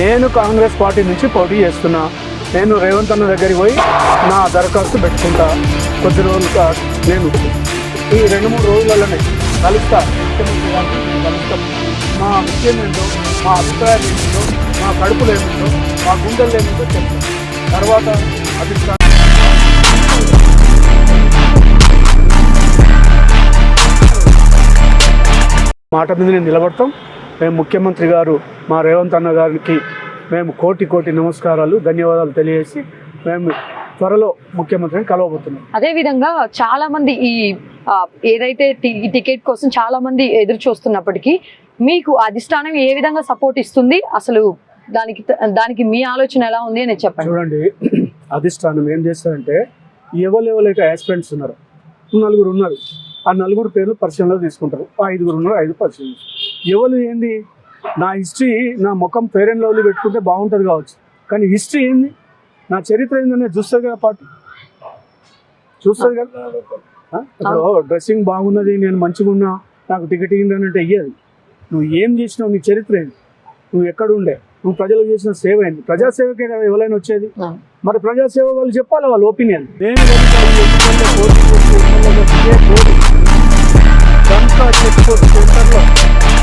నేను కాంగ్రెస్ పార్టీ నుంచి పోటీ చేస్తున్నా. నేను రేవంత్ అన్న దగ్గరికి పోయి నా దరఖాస్తు పెట్టుకుంటా. కొద్ది రోజులు నేను ఈ రెండు మూడు రోజులలోనే కలుస్తా. కలుస్తా మా విషయం ఏంటో మా అభిప్రాయాలు ఏంటో మా కడుపులు ఏమిటో మా గుండెలు ఏమిటో చెప్తాను తర్వాత అభిప్రాయం మాట మీద నేను నిలబడతాం. మేము ముఖ్యమంత్రి గారు మా రేవంత్ అన్న గారికి మేము కోటి కోటి నమస్కారాలు ధన్యవాదాలు తెలియజేసి మేము త్వరలో ముఖ్యమంత్రిని కలవబోతున్నాం. అదే విధంగా చాలా మంది ఈ ఏదైతే టికెట్ కోసం చాలా మంది ఎదురు చూస్తున్నప్పటికీ మీకు అధిష్టానం ఏ విధంగా సపోర్ట్ ఇస్తుంది? అసలు దానికి దానికి మీ ఆలోచన ఎలా ఉంది అని చెప్పండి. చూడండి అధిష్టానం ఏం చేస్తారంటే ఎవరు ఎవరైతే యాస్పిరెంట్స్ ఉన్నారో నలుగురు ఉన్నారు ఆ నలుగురు పేర్లు పరిశీలనలో తీసుకుంటారు. ఐదుగురు ఉన్నారు ఐదు పరిశీలన ఎవరు ఏంది నా హిస్టరీ నా ముఖం ఫేర్ అండ్ లవ్లీ పెట్టుకుంటే బాగుంటుంది కావచ్చు కానీ హిస్టరీ ఏంది నా చరిత్ర ఏందనేది చూస్తుంది కదా పాటు చూస్తుంది కదా డ్రెస్సింగ్ బాగున్నది నేను మంచిగా ఉన్నా నాకు టికెట్ ఇయ్యండి అంటే ఇయ్యదు నువ్వు ఏం చేసినావు నీ చరిత్ర ఏంది నువ్వు ఎక్కడ ఉండే నువ్వు ప్రజలకు చేసిన సేవ ఏంది ప్రజాసేవకే కదా ఎవరైనా వచ్చేది. మరి ప్రజాసేవ వాళ్ళు చెప్పాలి వాళ్ళ ఒపీనియన్ నేను ఈ